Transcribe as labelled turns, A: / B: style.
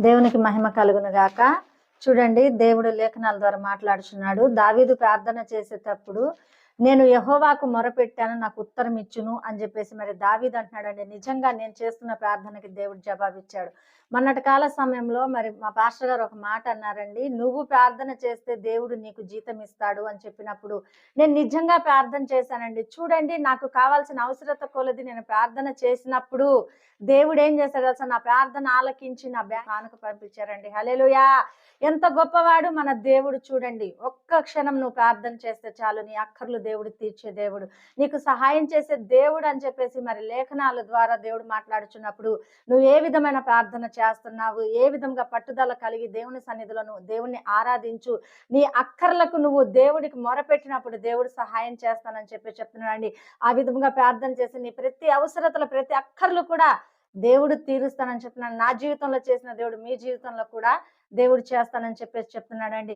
A: దేవునికి మహిమ కలుగును గాక. చూడండి దేవుడు లేఖనాల ద్వారా మాట్లాడుచున్నాడు. దావీదు ప్రార్థన చేసేటప్పుడు నేను యహోవాకు మొరపెట్టాను నాకు ఉత్తరం ఇచ్చును అని చెప్పేసి మరి దావీద్ అంటున్నాడండి. నిజంగా నేను చేస్తున్న ప్రార్థనకి దేవుడు జవాబిచ్చాడు. మొన్నటి కాల సమయంలో మరి మా పాస్టర్ గారు ఒక మాట అన్నారండి నువ్వు ప్రార్థన చేస్తే దేవుడు నీకు జీతం ఇస్తాడు అని చెప్పినప్పుడు నేను నిజంగా ప్రార్థన చేశానండి. చూడండి నాకు కావాల్సిన అవసరత కొలది నేను ప్రార్థన చేసినప్పుడు దేవుడు ఏం చేశాడు అసలు నా ప్రార్థన ఆలకించి నా బ్యాంక్ ఆనకు పంపించారండి. హలేలుయా ఎంత గొప్పవాడు మన దేవుడు చూడండి. ఒక్క క్షణం నువ్వు ప్రార్థన చేస్తే చాలు నీ అక్కర్లు దేవుడు తీర్చే దేవుడు. నీకు సహాయం చేసే దేవుడు అని చెప్పేసి మరి లేఖనాల ద్వారా దేవుడు మాట్లాడుచున్నప్పుడు నువ్వు ఏ విధమైన ప్రార్థన చేస్తున్నావు? ఏ విధంగా పట్టుదల కలిగి దేవుని సన్నిధిలో నువ్వు దేవుణ్ణి ఆరాధించు? నీ అక్కర్లకు నువ్వు దేవుడికి మొరపెట్టినప్పుడు దేవుడు సహాయం చేస్తానని చెప్పి చెప్తున్నాడండి. ఆ విధంగా ప్రార్థన చేసి నీ ప్రతి అవసరతలు ప్రతి అక్కర్లు కూడా దేవుడు తీరుస్తానని చెప్తున్నాను నా జీవితంలో చేసిన దేవుడు మీ జీవితంలో కూడా దేవుడు చేస్తానని చెప్పేసి చెప్తున్నాడండి.